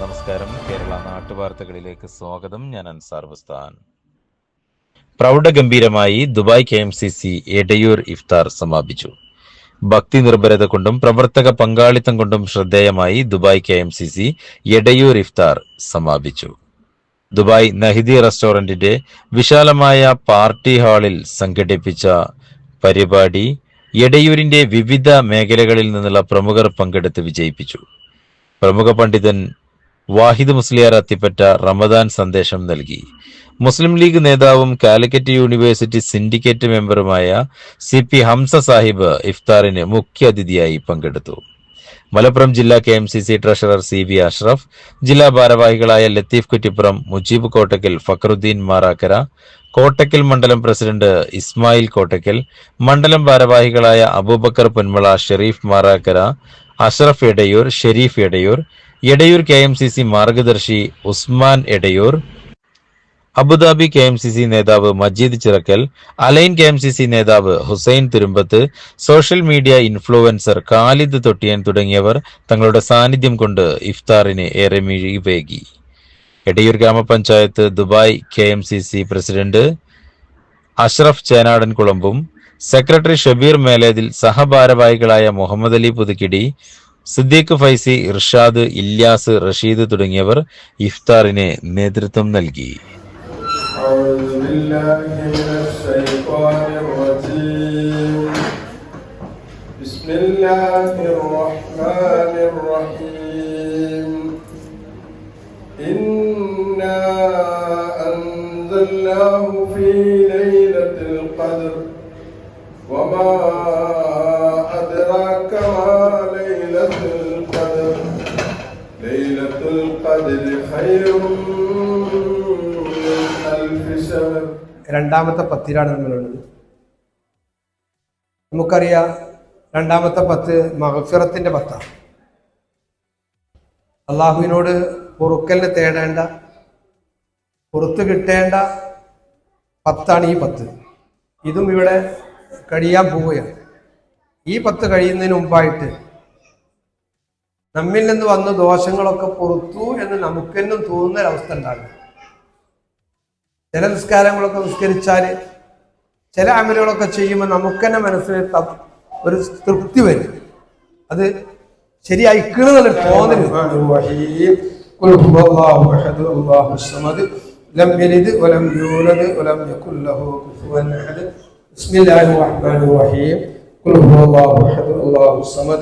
നമസ്കാരം. കേരള നാട്ടുവാർത്തകളിലേക്ക് സ്വാഗതം. ഞാൻ Ansar Bustan. പ്രൗഢഗംഭീരമായി Dubai K M C C Edayur ഇഫ്താർ സമാപിച്ചു. ഭക്തി നിർഭരത കൊണ്ടും പ്രവർത്തക പങ്കാളിത്തം കൊണ്ടും ശ്രദ്ധേയമായി Dubai K M C C Edayur ഇഫ്താർ സമാപിച്ചു. ദുബായ് നഹിദി റെസ്റ്റോറന്റിന്റെ വിശാലമായ പാർട്ടി ഹാളിൽ സംഘടിപ്പിച്ച പരിപാടി എടയൂരിന്റെ വിവിധ മേഖലകളിൽ നിന്നുള്ള പ്രമുഖർ പങ്കെടുത്ത് വിജയിപ്പിച്ചു. പ്രമുഖ പണ്ഡിതൻ വാഹിദ് മുസ്ലിയാർ അത്തിപ്പറ്റ റമദാൻ സന്ദേശം നൽകി. മുസ്ലിം ലീഗ് നേതാവും കാലിക്കറ്റ് യൂണിവേഴ്സിറ്റി സിൻഡിക്കേറ്റ് മെമ്പറുമായ സി പി ഹംസ സാഹിബ് ഇഫ്താറിന് മുഖ്യ അതിഥിയായി പങ്കെടുത്തു. മലപ്പുറം ജില്ലാ K M C C treasurer C V Ashraf ജില്ലാ ഭാരവാഹികളായ ലത്തീഫ് കുറ്റിപ്പുറം മുജീബ് കോട്ടക്കൽ ഫക്രുദ്ദീൻ മാറാക്കര കോട്ടക്കൽ മണ്ഡലം പ്രസിഡന്റ് ഇസ്മായിൽ കോട്ടക്കൽ മണ്ഡലം ഭാരവാഹികളായ Abubacker Punmala Shareef Marakkara Ashraf Edayur Shareef Edayur Edayur K M C C മാർഗദർശി Usman Edayur Abu Dhabi K M C C നേതാവ് Majeed Chirakkal Al Ain K M C C നേതാവ് Hussain Thurumbath social media influencer Khalid Thottiyan തുടങ്ങിയവർ തങ്ങളുടെ സാന്നിധ്യം കൊണ്ട് ഇഫ്താറിന് ഏറെ മിഴിവേകി. എടയൂർ ഗ്രാമപഞ്ചായത്ത് Dubai K M C C president Ashraf Chenadan കുളമ്പും secretary Shabeer Melethil സഹഭാരവാഹികളായ മുഹമ്മദ് അലി പുതുക്കിടി സിദ്ദീഖ് ഫൈസി ഇർഷാദ് ഇല്യാസ് റഷീദ് തുടങ്ങിയവർ ഇഫ്താറിന് നേതൃത്വം നൽകി أعوذ بالله من الشيطان الرجيم بسم الله الرحمن الرحيم إنا أنزلناه في ليلة القدر وما രണ്ടാമത്തെ പത്തിലാണ് നമ്മളുള്ളത്. നമുക്കറിയാം രണ്ടാമത്തെ പത്ത് മഹഫിറത്തിന്റെ പത്താണ്. അള്ളാഹുവിനോട് പൊറുക്കലിന് തേടേണ്ട പുറത്ത് കിട്ടേണ്ട പത്താണ് ഈ പത്ത്. ഇതും ഇവിടെ കഴിയാൻ പോവുകയാണ്. ഈ പത്ത് കഴിയുന്നതിന് മുമ്പായിട്ട് നമ്മിൽ നിന്ന് വന്ന ദോഷങ്ങളൊക്കെ പുറത്തു എന്ന് നമുക്കെന്നും തോന്നുന്ന ഒരവസ്ഥ ഉണ്ടാകും ചില നിസ്കാരങ്ങളൊക്കെ നിസ്കരിച്ചാൽ ചില അമലുകളൊക്കെ ചെയ്യുമ്പോൾ നമുക്ക് തന്നെ മനസ്സിൽ ത- ഒരു തൃപ്തി വരും അത് ശരിയായിക്കണെന്നുള്ള തോന്നൽ الرحيم قل هو الله أحد الله الصمد لم يلد ولم يولد ولم يكن له كفوا أحد بسم الله الرحمن الرحيم قل هو الله أحد الله الصمد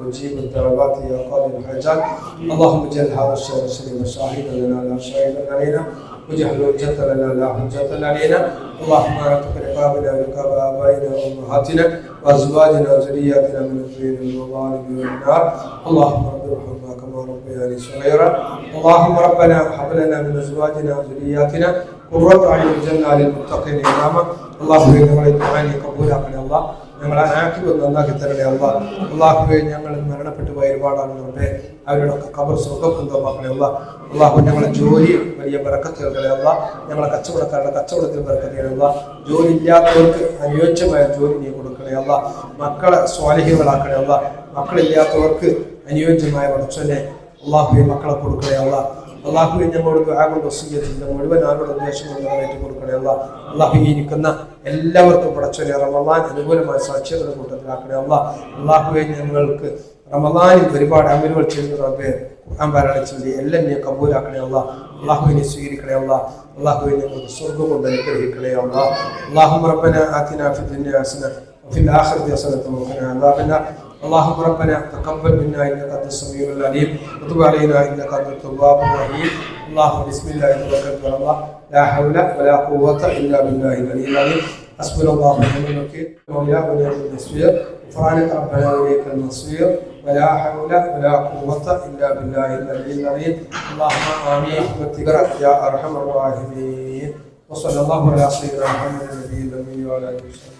مجيب يا قاضي الحاجات اللهم اجعل هذا الشهر الشريف شاهدا لنا لا شاهدا علينا واجعل حجة لنا لا حجة علينا اللهم اعتق رقابنا ورقاب آبائنا وأمهاتنا وأزواجنا وذرياتنا من الدين والظالم والنار اللهم رب ارحمنا كما ربياني صغيرا اللهم ربنا هب لنا من أزواجنا وذرياتنا قرة أعين الجنة للمتقين إماما اللهم إن وليت عني قبولها من الله ഞങ്ങളെ ആക്കി നന്നാക്കി തരണേ അല്ല അള്ളാഹുവെ ഞങ്ങൾ മരണപ്പെട്ടു പോയ അവരുടെ കബർ സ്വർഗം മക്കളെ അല്ലാ അള്ളാഹു ഞങ്ങളെ ജോലി വലിയ ബറക്കത്തുകളെ അല്ല ഞങ്ങളെ കച്ചവടക്കാരുടെ കച്ചവടത്തിൽ ബറക്കത്തേ ജോലി ഇല്ലാത്തവർക്ക് അനുയോജ്യമായ ജോലി നീ കൊടുക്കണേ അല്ല മക്കളെ സ്വാലിഹികളാക്കണേ അല്ല മക്കളില്ലാത്തവർക്ക് അനുയോജ്യമായ വളർച്ചനെ അള്ളാഹുവെ മക്കളെ കൊടുക്കണേ അല്ല അള്ളാഹുവെ ഞങ്ങളോട് ദുആ കൊണ്ട് വസീയത്തിന്റെ മുഴുവൻ ആളുടെ ഉദ്ദേശങ്ങൾ നിറവേറ്റി കൊടുക്കണേ അല്ല അള്ളാഹു ഈ ഇരിക്കുന്ന എല്ലാവർക്കും പടച്ചൊനെ റമദാൻ അനുകൂലമായ സാക്ഷ്യങ്ങളുടെ കൂട്ടത്തിലാക്കണേ അല്ല അള്ളാഹുവെ ഞങ്ങൾക്ക് റമദാനിൽ ഒരുപാട് അമലുകൾ ചെയ്യുന്ന റബ്ബേ ഖുർആൻ പാരായണം ചെയ്ത് എല്ലാം നീ കബൂലാക്കണേ അല്ല അള്ളാഹുവിനെ സ്വീകരിക്കണേ അല്ല അള്ളാഹുവെ ഞങ്ങൾക്ക് സ്വർഗ്ഗം കൊണ്ട് അനുഗ്രഹിക്കണേ അല്ല അള്ളാഹു റബ്ബന ആതിന ഫി ദുനിയ ഹസന وفي الآخرة حسنة وقنا عذاب النار اللهم ربنا تقبل منا إنك أنت السميع العليم وتب علينا إنك أنت التواب الرحيم. اللهم بسم الله توكلت على الله لا حول ولا قوة إلا بالله العلي العظيم. حسبنا الله ونعم الوكيل. مولاه ونعم النصير. غفرانك ربنا واليك المصير. ولا حول ولا قوة إلا بالله العلي العظيم. اللهم آمين. برحمتك يا أرحم الراحمين. وصلى الله على سيدنا محمد النبي الامي وعلى آله وصحبه.